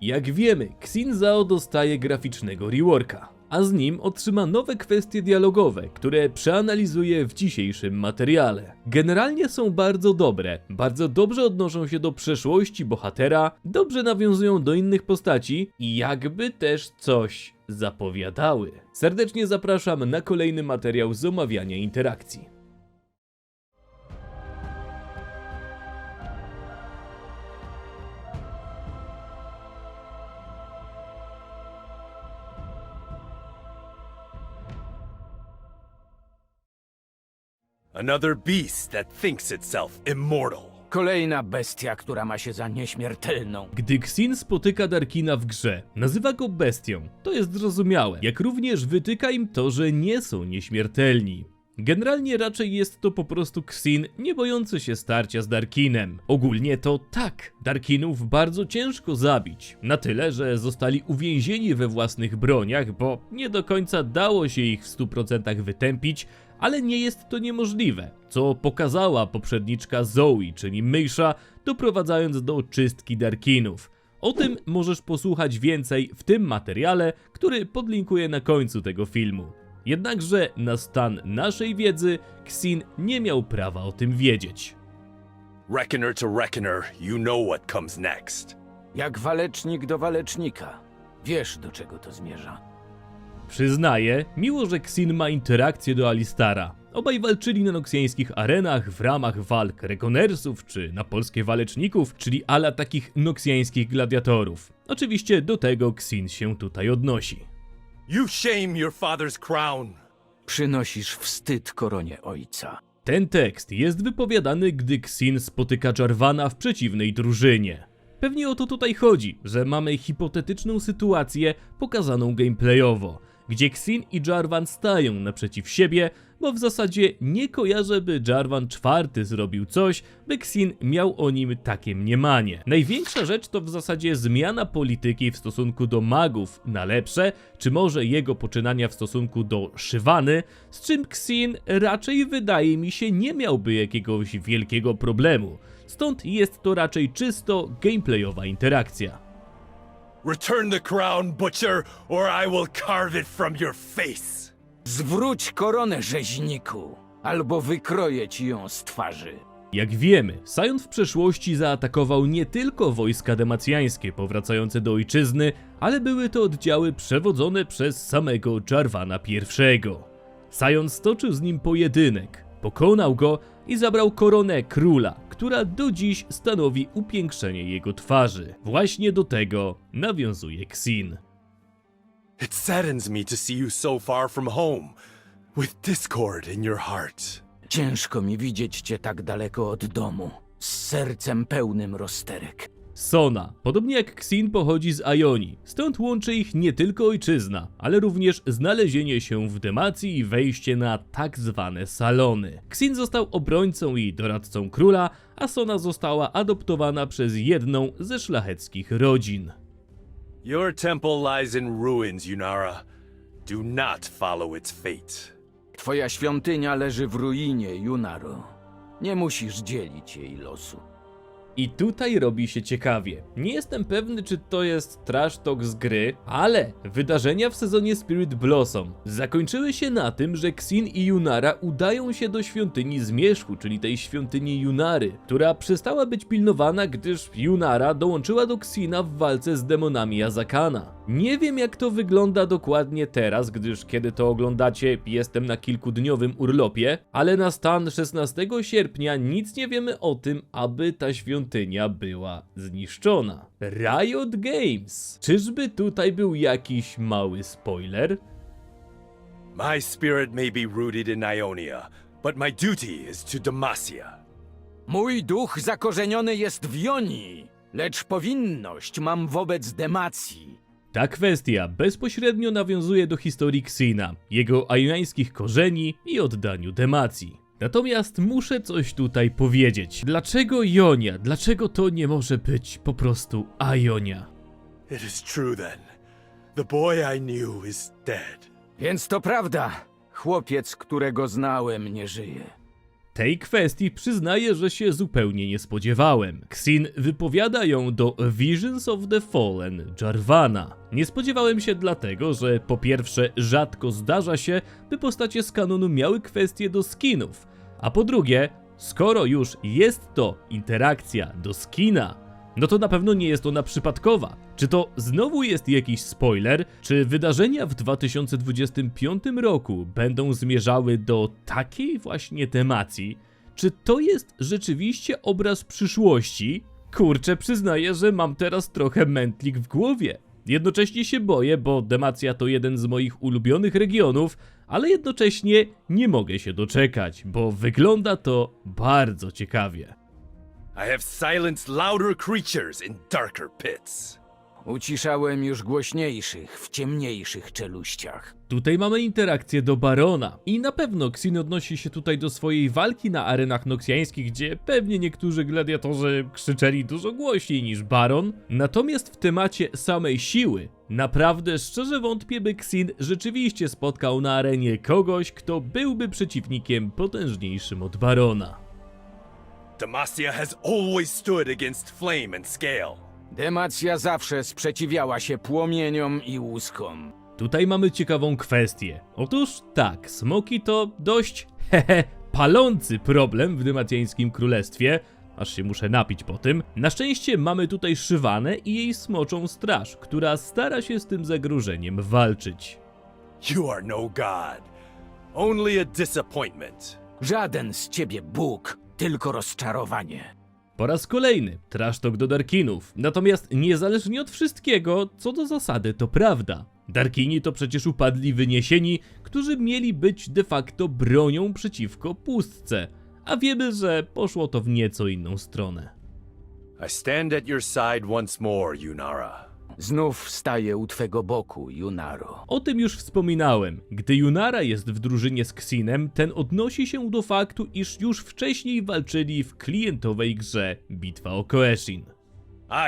Jak wiemy, Xin Zhao dostaje graficznego reworka, a z nim otrzyma nowe kwestie dialogowe, które przeanalizuje w dzisiejszym materiale. Generalnie są bardzo dobre, bardzo dobrze odnoszą się do przeszłości bohatera, dobrze nawiązują do innych postaci i jakby też coś zapowiadały. Serdecznie zapraszam na kolejny materiał z omawiania interakcji. Another beast that thinks itself immortal. Kolejna bestia, która ma się za nieśmiertelną. Gdy Xin spotyka Darkina w grze, nazywa go bestią. To jest zrozumiałe, jak również wytyka im to, że nie są nieśmiertelni. Generalnie raczej jest to po prostu Xin nie bojący się starcia z Darkinem. Ogólnie to tak, Darkinów bardzo ciężko zabić. Na tyle, że zostali uwięzieni we własnych broniach, bo nie do końca dało się ich w 100% wytępić, ale nie jest to niemożliwe, co pokazała poprzedniczka Zoe, czyli Mysza, doprowadzając do czystki Darkinów. O tym możesz posłuchać więcej w tym materiale, który podlinkuję na końcu tego filmu. Jednakże na stan naszej wiedzy Xin nie miał prawa o tym wiedzieć. Reckoner to reckoner, you know what comes next. Jak walecznik do walecznika. Wiesz, do czego to zmierza. Przyznaję, miło, że Xin ma interakcję do Alistara. Obaj walczyli na noksjańskich arenach w ramach walk Rekonersów czy na polskie waleczników, czyli ala takich noksjańskich gladiatorów. Oczywiście do tego Xin się tutaj odnosi. You shame your father's crown. Przynosisz wstyd koronie ojca. Ten tekst jest wypowiadany, gdy Xin spotyka Jarvana w przeciwnej drużynie. Pewnie o to tutaj chodzi, że mamy hipotetyczną sytuację pokazaną gameplayowo, gdzie Xin i Jarvan stają naprzeciw siebie, bo w zasadzie nie kojarzę, by Jarvan czwarty zrobił coś, by Xin miał o nim takie mniemanie. Największa rzecz to w zasadzie zmiana polityki w stosunku do magów na lepsze, czy może jego poczynania w stosunku do Szywany, z czym Xin raczej wydaje mi się nie miałby jakiegoś wielkiego problemu. Stąd jest to raczej czysto gameplayowa interakcja. Return the crown, butcher, or I will carve it from your face. Zwróć koronę, rzeźniku, albo wykroję ci ją z twarzy. Jak wiemy, Sion w przeszłości zaatakował nie tylko wojska demacjańskie powracające do ojczyzny, ale były to oddziały przewodzone przez samego Jarvana I. Sion stoczył z nim pojedynek, pokonał go i zabrał koronę króla, która do dziś stanowi upiększenie jego twarzy. Właśnie do tego nawiązuje Xin. It saddens me to see you so far from home, with discord in your heart. Ciężko mi widzieć cię tak daleko od domu, z sercem pełnym rozterek. Sona, podobnie jak Xin pochodzi z Ioni, stąd łączy ich nie tylko ojczyzna, ale również znalezienie się w Demacji i wejście na tak zwane salony. Xin został obrońcą i doradcą króla, a Sona została adoptowana przez jedną ze szlacheckich rodzin. Your temple lies in ruins, Yunara. Do not follow its fate. Twoja świątynia leży w ruinie, Junaro. Nie musisz dzielić jej losu. I tutaj robi się ciekawie. Nie jestem pewny, czy to jest trash talk z gry, ale wydarzenia w sezonie Spirit Blossom zakończyły się na tym, że Xin i Junara udają się do świątyni Zmierzchu, czyli tej świątyni Junary, która przestała być pilnowana, gdyż Junara dołączyła do Xina w walce z demonami Azakana. Nie wiem jak to wygląda dokładnie teraz, gdyż kiedy to oglądacie jestem na kilkudniowym urlopie, ale na stan 16 sierpnia nic nie wiemy o tym, aby ta świątynia była zniszczona. Riot Games! Czyżby tutaj był jakiś mały spoiler? My spirit may be rooted in Ionia, but my duty is to Demacia. Mój duch zakorzeniony jest w Jonii, lecz powinność mam wobec Demacji. Ta kwestia bezpośrednio nawiązuje do historii Xina, jego ajońskich korzeni i oddaniu Demacji. Natomiast muszę coś tutaj powiedzieć. Dlaczego Jonia? Dlaczego to nie może być po prostu Ajonia? It is true then. The boy I knew is dead. Więc to prawda, chłopiec, którego znałem, nie żyje. Tej kwestii przyznaję, że się zupełnie nie spodziewałem. Xin wypowiada ją do Visions of the Fallen Jarvana. Nie spodziewałem się dlatego, że po pierwsze rzadko zdarza się, by postacie z kanonu miały kwestie do skinów, a po drugie, skoro już jest to interakcja do skina, no to na pewno nie jest ona przypadkowa. Czy to znowu jest jakiś spoiler? Czy wydarzenia w 2025 roku będą zmierzały do takiej właśnie temacji? Czy to jest rzeczywiście obraz przyszłości? Kurczę, przyznaję, że mam teraz trochę mętlik w głowie. Jednocześnie się boję, bo Demacja to jeden z moich ulubionych regionów, ale jednocześnie nie mogę się doczekać, bo wygląda to bardzo ciekawie. I have silenced louder creatures in darker pits. Uciszałem już głośniejszych w ciemniejszych czeluściach. Tutaj mamy interakcję do Barona i na pewno Xin odnosi się tutaj do swojej walki na arenach noksjańskich, gdzie pewnie niektórzy gladiatorzy krzyczeli dużo głośniej niż Baron. Natomiast w temacie samej siły, naprawdę szczerze wątpię, by Xin rzeczywiście spotkał na arenie kogoś, kto byłby przeciwnikiem potężniejszym od Barona. Demacia has always stood against flame and scale. Demacja zawsze sprzeciwiała się płomieniom i łuskom. Tutaj mamy ciekawą kwestię. Otóż tak, smoki to dość, hehe, palący problem w dymacjańskim królestwie, aż się muszę napić po tym. Na szczęście mamy tutaj Szywanę i jej smoczą straż, która stara się z tym zagrożeniem walczyć. You are no god, only a disappointment. Żaden z ciebie Bóg, tylko rozczarowanie. Po raz kolejny, trash talk do Darkinów. Natomiast niezależnie od wszystkiego, co do zasady to prawda. Darkini to przecież upadli wyniesieni, którzy mieli być de facto bronią przeciwko pustce. A wiemy, że poszło to w nieco inną stronę. I stand at your side once more, Yunara. Znów staję u twego boku, Junaro. O tym już wspominałem. Gdy Junara jest w drużynie z Xinem, ten odnosi się do faktu, iż już wcześniej walczyli w klientowej grze Bitwa o Koeshin.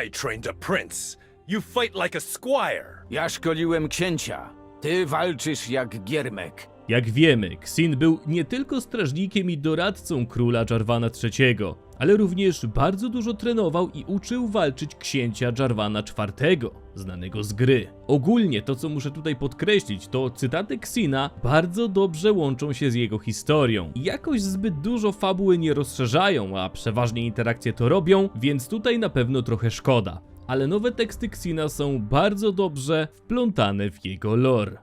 I trained a prince. You fight like a squire. Ja szkoliłem księcia. Ty walczysz jak giermek. Jak wiemy, Xin był nie tylko strażnikiem i doradcą króla Jarvana III, ale również bardzo dużo trenował i uczył walczyć księcia Jarvana IV, znanego z gry. Ogólnie to, co muszę tutaj podkreślić, to cytaty Xina bardzo dobrze łączą się z jego historią. Jakoś zbyt dużo fabuły nie rozszerzają, a przeważnie interakcje to robią, więc tutaj na pewno trochę szkoda. Ale nowe teksty Xina są bardzo dobrze wplątane w jego lore.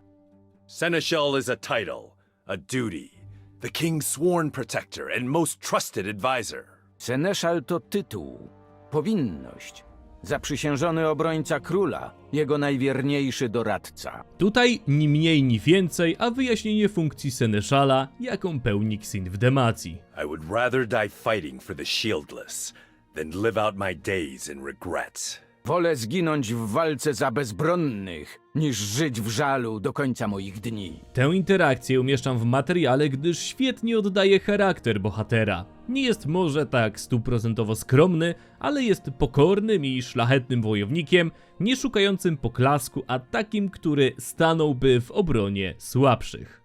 Seneschal is a title, a duty, the king's sworn protector and most trusted advisor. Seneszal to tytuł, powinność. Zaprzysiężony obrońca króla, jego najwierniejszy doradca. Tutaj ni mniej ni więcej, a wyjaśnienie funkcji Seneszala, jaką pełni Xin w Demacji. I would rather die fighting for the shieldless than live out my days in regret. Wolę zginąć w walce za bezbronnych, niż żyć w żalu do końca moich dni. Tę interakcję umieszczam w materiale, gdyż świetnie oddaje charakter bohatera. Nie jest może tak stuprocentowo skromny, ale jest pokornym i szlachetnym wojownikiem, nie szukającym poklasku, a takim, który stanąłby w obronie słabszych.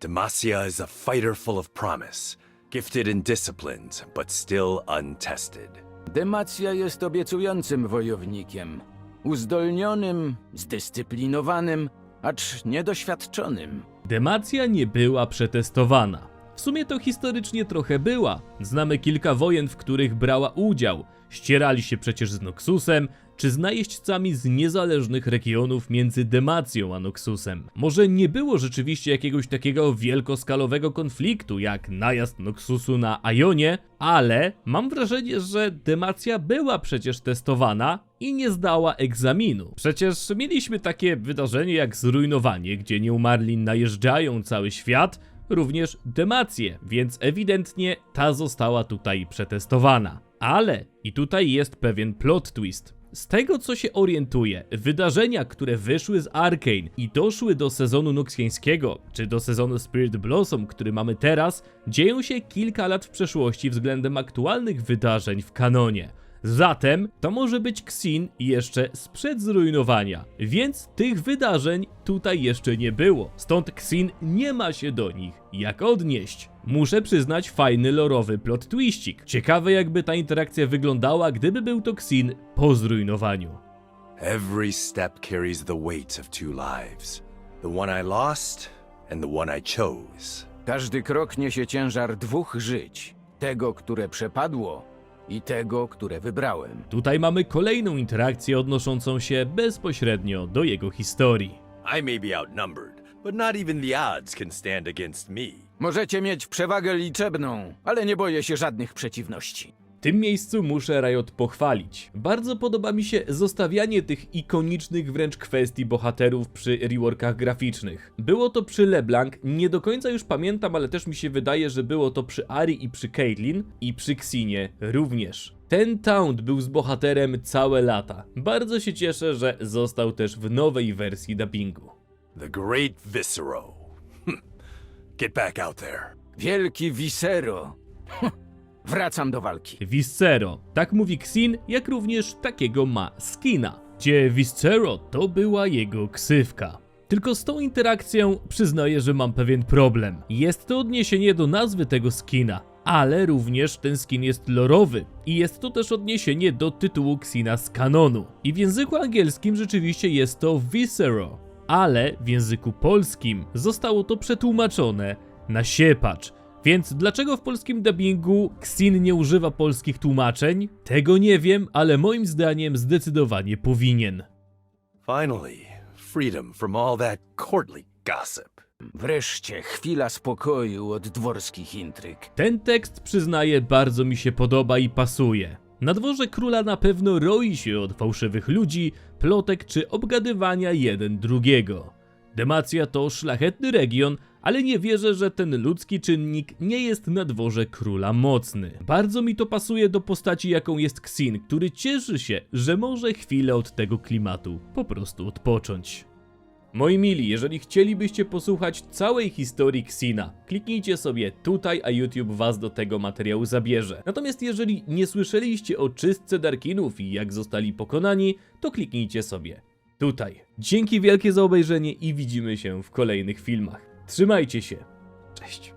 Demacia is a fighter full of promise, gifted and disciplined, but still untested. Demacja jest obiecującym wojownikiem. Uzdolnionym, zdyscyplinowanym, acz niedoświadczonym. Demacja nie była przetestowana. W sumie to historycznie trochę była. Znamy kilka wojen, w których brała udział. Ścierali się przecież z Noxusem, czy z najeźdźcami z niezależnych regionów między Demacją a Noxusem. Może nie było rzeczywiście jakiegoś takiego wielkoskalowego konfliktu jak najazd Noxusu na Ionie, ale mam wrażenie, że Demacja była przecież testowana i nie zdała egzaminu. Przecież mieliśmy takie wydarzenie jak zrujnowanie, gdzie nieumarli najeżdżają cały świat, również Demację, więc ewidentnie ta została tutaj przetestowana. Ale i tutaj jest pewien plot twist. Z tego co się orientuję, wydarzenia, które wyszły z Arkane i doszły do sezonu noksjańskiego, czy do sezonu Spirit Blossom, który mamy teraz, dzieją się kilka lat w przeszłości względem aktualnych wydarzeń w kanonie. Zatem to może być Xin jeszcze sprzed zrujnowania, więc tych wydarzeń tutaj jeszcze nie było. Stąd Xin nie ma się do nich jak odnieść. Muszę przyznać fajny lorowy plot twistik. Ciekawe jakby ta interakcja wyglądała, gdyby był to Xin po zrujnowaniu. Every step carries the weight of two lives the one I lost and the one I chose. Każdy krok niesie ciężar dwóch żyć. Tego, które przepadło i tego, które wybrałem. Tutaj mamy kolejną interakcję odnoszącą się bezpośrednio do jego historii. I may be outnumbered, but not even the odds can stand against me. Możecie mieć przewagę liczebną, ale nie boję się żadnych przeciwności. W tym miejscu muszę Riot pochwalić. Bardzo podoba mi się zostawianie tych ikonicznych wręcz kwestii bohaterów przy reworkach graficznych. Było to przy LeBlanc, nie do końca już pamiętam, ale też mi się wydaje, że było to przy Ari i przy Caitlyn i przy Xinie również. Ten Taunt był z bohaterem całe lata. Bardzo się cieszę, że został też w nowej wersji dubbingu. The Great Viscero. Get back out there. Wielki Visero. Wracam do walki. Viscero. Tak mówi Xin, jak również takiego ma skina. Gdzie Viscero to była jego ksywka. Tylko z tą interakcją przyznaję, że mam pewien problem. Jest to odniesienie do nazwy tego skina, ale również ten skin jest lorowy i jest to też odniesienie do tytułu Xina z kanonu. I w języku angielskim rzeczywiście jest to Viscero, ale w języku polskim zostało to przetłumaczone na siepacz. Więc dlaczego w polskim dubbingu Xin nie używa polskich tłumaczeń? Tego nie wiem, ale moim zdaniem zdecydowanie powinien. Finally, freedom from all that courtly gossip. Wreszcie chwila spokoju od dworskich intryg. Ten tekst, przyznaję, bardzo mi się podoba i pasuje. Na dworze króla na pewno roi się od fałszywych ludzi, plotek czy obgadywania jeden drugiego. Demacja to szlachetny region, ale nie wierzę, że ten ludzki czynnik nie jest na dworze króla mocny. Bardzo mi to pasuje do postaci, jaką jest Xin, który cieszy się, że może chwilę od tego klimatu po prostu odpocząć. Moi mili, jeżeli chcielibyście posłuchać całej historii Xina, kliknijcie sobie tutaj, a YouTube was do tego materiału zabierze. Natomiast jeżeli nie słyszeliście o czystce Darkinów i jak zostali pokonani, to kliknijcie sobie tutaj. Dzięki wielkie za obejrzenie i widzimy się w kolejnych filmach. Trzymajcie się. Cześć.